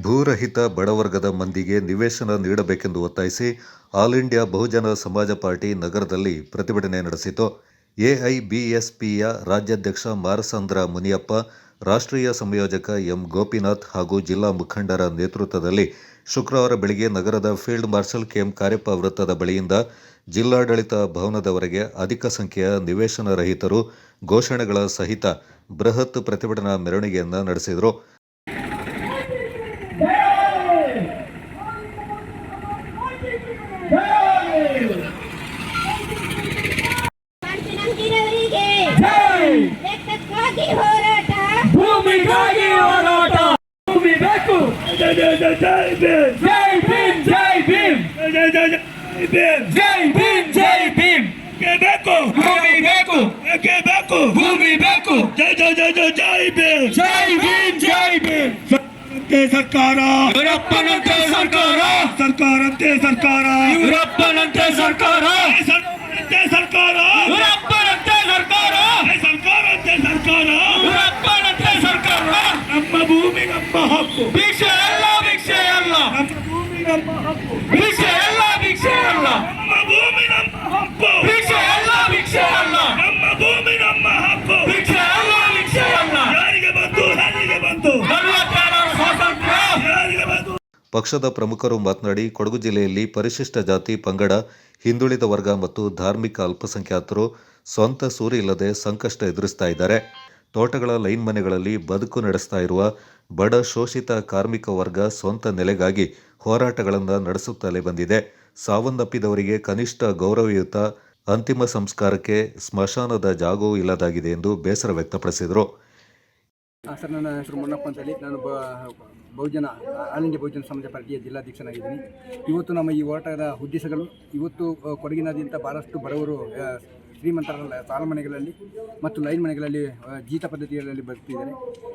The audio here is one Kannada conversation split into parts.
ಭೂರಹಿತ ಬಡವರ್ಗದ ಮಂದಿಗೆ ನಿವೇಶನ ನೀಡಬೇಕೆಂದು ಒತ್ತಾಯಿಸಿ ಆಲ್ ಇಂಡಿಯಾ ಬಹುಜನ ಸಮಾಜ ಪಾರ್ಟಿ ನಗರದಲ್ಲಿ ಪ್ರತಿಭಟನೆ ನಡೆಸಿತು. ಎಐಬಿಎಸ್ಪಿಯ ರಾಜ್ಯಾಧ್ಯಕ್ಷ ಮಾರಸಂದ್ರ ಮುನಿಯಪ್ಪ, ರಾಷ್ಟ್ರೀಯ ಸಂಯೋಜಕ ಎಂ ಗೋಪಿನಾಥ್ ಹಾಗೂ ಜಿಲ್ಲಾ ಮುಖಂಡರ ನೇತೃತ್ವದಲ್ಲಿ ಶುಕ್ರವಾರ ಬೆಳಗ್ಗೆ ನಗರದ ಫೀಲ್ಡ್ ಮಾರ್ಷಲ್ ಕೆಎಂ ಕಾರ್ಯಪ್ಪ ವೃತ್ತದ ಬಳಿಯಿಂದ ಜಿಲ್ಲಾಡಳಿತ ಭವನದವರೆಗೆ ಅಧಿಕ ಸಂಖ್ಯೆಯ ನಿವೇಶನ ರಹಿತರು ಘೋಷಣೆಗಳ ಸಹಿತ ಬೃಹತ್ ಪ್ರತಿಭಟನಾ ಮೆರವಣಿಗೆಯನ್ನು ನಡೆಸಿದರು ಮಾಡ್ತೀನಂತೀರವರಿಗೆ ಜೈ ಲೆಕ್ಕಕ್ಕಾಗಿ ಹೋರಾಟ ಭೂಮಿಗಾಗಿ ಹೋರಾಟ ಭೂಮಿ ಬೇಕು ಜೈ ಜೈ ಜೈ ಭೀಮ್ ಜೈ ಭೀಮ್ ಜೈ ಭೀಮ್ ಜೈ ಬೇಕು ಭೂಮಿ ಬೇಕು ಏಕೆ ಬೇಕು ಭೂಮಿ ಬೇಕು ಜೈ ಜೈ ಜೈ ಜೈ ಜೈ ಭೀಮ್ ಜೈ ಭೀಮ್ ಜೈ ಸರ್ಕಾರ ಯುರಪ್ಪನಂತೆ ಸರ್ಕಾರ ಸರ್ಕಾರಂತೆ ಸರ್ಕಾರ ಯುರಪ್ಪನಂತೆ ಸರ್ಕಾರ ಪಕ್ಷದ ಪ್ರಮುಖರು ಮಾತನಾಡಿ, ಕೊಡಗು ಜಿಲ್ಲೆಯಲ್ಲಿ ಪರಿಶಿಷ್ಟ ಜಾತಿ ಪಂಗಡ, ಹಿಂದುಳಿದ ವರ್ಗ ಮತ್ತು ಧಾರ್ಮಿಕ ಅಲ್ಪಸಂಖ್ಯಾತರು ಸ್ವಂತ ಸೂರು ಇಲ್ಲದೆ ಸಂಕಷ್ಟ ಎದುರಿಸ್ತಾ ಇದ್ದಾರೆ. ತೋಟಗಳ ಲೈನ್ ಮನೆಗಳಲ್ಲಿ ಬದುಕು ನಡೆಸ್ತಾ ಇರುವ ಬಡ ಶೋಷಿತ ಕಾರ್ಮಿಕ ವರ್ಗ ಸ್ವಂತ ನೆಲೆಗಾಗಿ ಹೋರಾಟಗಳನ್ನು ನಡೆಸುತ್ತಲೇ ಬಂದಿದೆ. ಸಾವನ್ನಪ್ಪಿದವರಿಗೆ ಕನಿಷ್ಠ ಗೌರವಯುತ ಅಂತಿಮ ಸಂಸ್ಕಾರಕ್ಕೆ ಸ್ಮಶಾನದ ಜಾಗವೂ ಇಲ್ಲದಾಗಿದೆ ಎಂದು ಬೇಸರ ವ್ಯಕ್ತಪಡಿಸಿದರು. ಸರ್, ನನ್ನ ಹೆಸರು ಮುನ್ನಪ್ಪ ಅಂತೇಳಿ. ನಾನು ಬ, ಬಹುಜನ, ಆಲ್ ಇಂಡಿಯಾ ಬಹುಜನ ಸಮಾಜ ಪಾರ್ಟಿಯ ಜಿಲ್ಲಾಧ್ಯಕ್ಷನಾಗಿದ್ದೀನಿ. ಇವತ್ತು ನಮ್ಮ ಈ ಹೋರಾಟದ ಉದ್ದೇಶಗಳು, ಇವತ್ತು ಕೊಡಗಿನಾದ್ಯಂತ ಭಾಳಷ್ಟು ಬಡವರು ಶ್ರೀಮಂತರ ಸಾಲ ಮನೆಗಳಲ್ಲಿ ಮತ್ತು ಲೈನ್ ಮನೆಗಳಲ್ಲಿ ಜೀತ ಪದ್ಧತಿಗಳಲ್ಲಿ ಬರ್ತಿದ್ದಾರೆ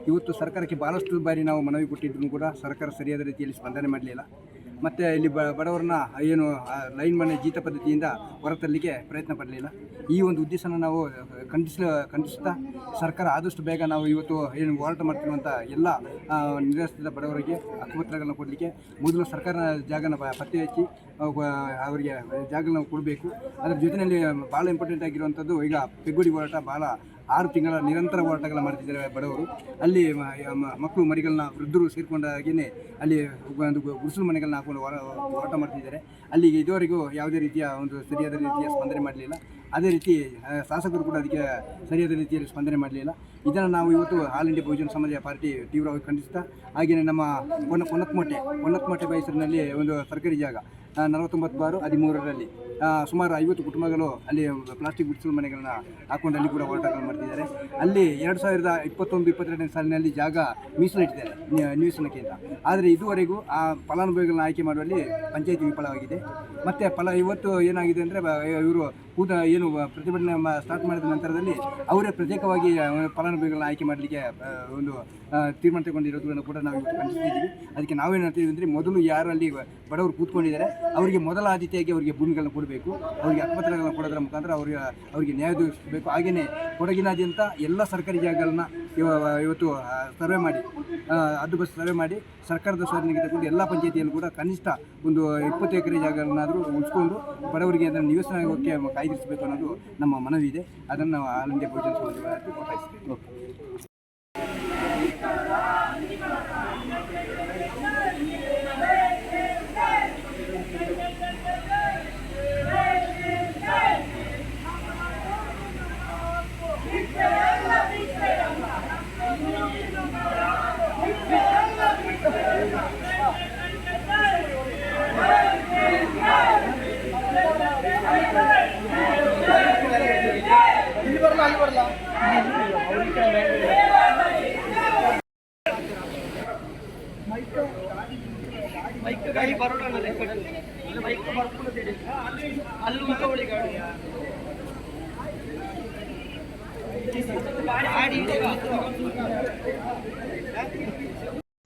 ಇವತ್ತು ಸರ್ಕಾರಕ್ಕೆ ಭಾಳಷ್ಟು ಬಾರಿ ನಾವು ಮನವಿ ಕೊಟ್ಟಿದ್ದರೂ ಕೂಡ ಸರ್ಕಾರ ಸರಿಯಾದ ರೀತಿಯಲ್ಲಿ ಸ್ಪಂದನೆ ಮಾಡಲಿಲ್ಲ. ಮತ್ತು ಇಲ್ಲಿ ಬ ಬಡವರನ್ನ ಏನು ಲೈನ್ ಮನೆ ಜೀತ ಪದ್ಧತಿಯಿಂದ ಹೊರತರಲಿಕ್ಕೆ ಪ್ರಯತ್ನ ಪಡಲಿಲ್ಲ. ಈ ಒಂದು ಉದ್ದೇಶನ ನಾವು ಖಂಡಿಸ ಖಂಡಿಸ್ತಾ ಸರ್ಕಾರ ಆದಷ್ಟು ಬೇಗ ನಾವು ಇವತ್ತು ಏನು ಹೋರಾಟ ಮಾಡ್ತಿರುವಂಥ ಎಲ್ಲ ನಿರಾಶ್ರಿತ ಬಡವರಿಗೆ ಹಕ್ಕುಪತ್ರಗಳನ್ನ ಕೊಡಲಿಕ್ಕೆ ಮೊದಲು ಸರ್ಕಾರ ಜಾಗನ ಪತ್ತೆ ಹಚ್ಚಿ ಅವರಿಗೆ ಜಾಗಗಳನ್ನ ಕೊಡಬೇಕು. ಅದರ ಜೊತೆಯಲ್ಲಿ ಭಾಳ ಇಂಪಾರ್ಟೆಂಟ್ ಆಗಿರುವಂಥದ್ದು ಈಗ ಪೆಗ್ಗುಡಿ ಹೋರಾಟ ಭಾಳ ಆರು ತಿಂಗಳ ನಿರಂತರ ಹೋರಾಟಗಳ ಮಾಡ್ತಿದ್ದಾರೆ ಬಡವರು. ಅಲ್ಲಿ ಮಕ್ಕಳು ಮರಿಗಳನ್ನ ವೃದ್ಧರು ಸೇರಿಕೊಂಡಾಗೇ ಅಲ್ಲಿ ಒಂದು ಗುಡಿಸಲು ಮನೆಗಳನ್ನ ಹಾಕೊಂಡು ಹೋರ- ಹೋರಾಟ ಮಾಡ್ತಿದ್ದಾರೆ. ಅಲ್ಲಿ ಇದುವರೆಗೂ ಯಾವುದೇ ರೀತಿಯ ಒಂದು ಸರಿಯಾದ ರೀತಿಯ ಸ್ಪಂದನೆ ಮಾಡಲಿಲ್ಲ. ಅದೇ ರೀತಿ ಶಾಸಕರು ಕೂಡ ಅದಕ್ಕೆ ಸರಿಯಾದ ರೀತಿಯಲ್ಲಿ ಸ್ಪಂದನೆ ಮಾಡಲಿಲ್ಲ. ಇದನ್ನು ನಾವು ಇವತ್ತು ಆಲ್ ಇಂಡಿಯಾ ಬಹುಜನ ಸಮಾಜ ಪಾರ್ಟಿ ತೀವ್ರವಾಗಿ ಖಂಡಿಸ್ತಾ ಹಾಗೆಯೇ ನಮ್ಮ ಪೊನ್ನ ಪೊನ್ನತ್ಮೊಟ್ಟೆ ಪೊನ್ನತ್ಮೊಟ್ಟೆ ಹೆಸರಿನಲ್ಲಿ ಒಂದು ಸರ್ಕಾರಿ ಜಾಗ. ನಲವತ್ತೊಂಬತ್ತು ಬಾರು, ಹದಿಮೂರರಲ್ಲಿ. ಸುಮಾರು ಐವತ್ತು ಕುಟುಂಬಗಳು ಅಲ್ಲಿ ಪ್ಲಾಸ್ಟಿಕ್ ಗುಡಿಸಲು ಮನೆಗಳನ್ನ ಹಾಕೊಂಡು ಅಲ್ಲಿ ಕೂಡ ಹೋರಾಟಗಳು ಮಾಡ್ತಿದ್ದಾರೆ. ಅಲ್ಲಿ ಎರಡು ಸಾವಿರದ ಇಪ್ಪತ್ತೊಂದು, ಇಪ್ಪತ್ತೆರಡನೇ ಸಾಲಿನಲ್ಲಿ ಜಾಗ ಮೀಸಲಿಟ್ಟಿದ್ದಾರೆ ನಿವೇಶನಕ್ಕೆ ಅಂತ ಆದರೆ ಇದುವರೆಗೂ ಆ ಫಲಾನುಭವಿಗಳನ್ನ ಆಯ್ಕೆ ಮಾಡುವಲ್ಲಿ ಪಂಚಾಯತಿ ವಿಫಲವಾಗಿದೆ. ಮತ್ತು ಫಲ, ಇವತ್ತು ಏನಾಗಿದೆ ಅಂದರೆ ಇವರು ಕೂತ ಏನು ಪ್ರತಿಭಟನೆ ಸ್ಟಾರ್ಟ್ ಮಾಡಿದ ನಂತರದಲ್ಲಿ ಅವರೇ ಪ್ರತ್ಯೇಕವಾಗಿ ಫಲಾನುಭವಿಗಳನ್ನ ಆಯ್ಕೆ ಮಾಡಲಿಕ್ಕೆ ಒಂದು ತೀರ್ಮಾನ ತಗೊಂಡಿರೋದನ್ನು ಕೂಡ ನಾವು ಖಂಡಿಸ್ತಿದ್ದೀವಿ. ಅದಕ್ಕೆ ನಾವೇನು ಹೇಳ್ತೀವಿ ಅಂದರೆ, ಮೊದಲು ಯಾರು ಅಲ್ಲಿ ಬಡವರು ಕೂತ್ಕೊಂಡಿದ್ದಾರೆ, ಅವರಿಗೆ ಮೊದಲ ಆದ್ಯತೆಯಾಗಿ ಅವರಿಗೆ ಭೂಮಿಗಳನ್ನು ಕೊಡಬೇಕು. ಅವರಿಗೆ ಹಕ್ಕುಪತ್ರಗಳನ್ನ ಕೊಡೋದ್ರ ಮುಖಾಂತರ ಅವರಿಗೆ ಅವರಿಗೆ ನ್ಯಾಯ ದೊರಕಿಸಬೇಕು ಹಾಗೆಯೇ ಕೊಡಗಿನಾದ್ಯಂತ ಎಲ್ಲ ಸರ್ಕಾರಿ ಜಾಗಗಳನ್ನ ಇವ- ಇವತ್ತು ಸರ್ವೆ ಮಾಡಿ ಅದು ಬಸ್ ಸರ್ವೆ ಮಾಡಿ, ಸರ್ಕಾರದ ಸ್ವಾಧೀನಕ್ಕೆ ತಗೊಂಡು ಎಲ್ಲ ಪಂಚಾಯತಿಯಲ್ಲೂ ಕೂಡ ಕನಿಷ್ಠ ಒಂದು ಇಪ್ಪತ್ತು ಎಕರೆ ಜಾಗಗಳನ್ನಾದರೂ ಉಳಿಸ್ಕೊಂಡು ಬಡವರಿಗೆ ಅದನ್ನು ಆಗೋಕ್ಕೆ ಕಾಯ್ದಿರಿಸಬೇಕು ಅನ್ನೋದು ನಮ್ಮ ಮನವಿ ಇದೆ. ಅದನ್ನು ನಾವು ಆಲ್ ಇಂಡಿಯಾ ಸಮಾಜ ಒತ್ತಾಯಿಸ್ತೀವಿ.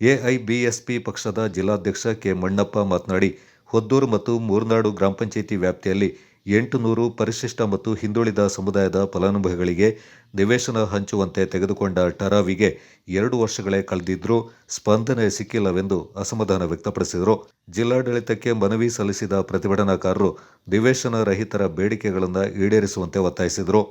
ಎಐಬಿಎಸ್ಪಿ ಪಕ್ಷದ ಜಿಲ್ಲಾಧ್ಯಕ್ಷ ಕೆ ಮಣ್ಣಪ್ಪ ಮಾತನಾಡಿ ಹೊದ್ದೂರು ಮತ್ತು ಮೂರ್ನಾಡು ಗ್ರಾಮ ಪಂಚಾಯಿತಿ ವ್ಯಾಪ್ತಿಯಲ್ಲಿ ಎಂಟುನೂರು ಪರಿಶಿಷ್ಟ ಮತ್ತು ಹಿಂದುಳಿದ ಸಮುದಾಯದ ಫಲಾನುಭವಿಗಳಿಗೆ ನಿವೇಶನ ಹಂಚುವಂತೆ ತೆಗೆದುಕೊಂಡ ಟರಾವಿಗೆ ಎರಡು ವರ್ಷಗಳೇ ಕಳೆದಿದ್ರೂ ಸ್ಪಂದನೆ ಸಿಕ್ಕಿಲ್ಲವೆಂದು ಅಸಮಾಧಾನ ವ್ಯಕ್ತಪಡಿಸಿದರು. ಜಿಲ್ಲಾಡಳಿತಕ್ಕೆ ಮನವಿ ಸಲ್ಲಿಸಿದ ಪ್ರತಿಭಟನಾಕಾರರು ನಿವೇಶನ ರಹಿತರ ಬೇಡಿಕೆಗಳನ್ನು ಈಡೇರಿಸುವಂತೆ ಒತ್ತಾಯಿಸಿದರು.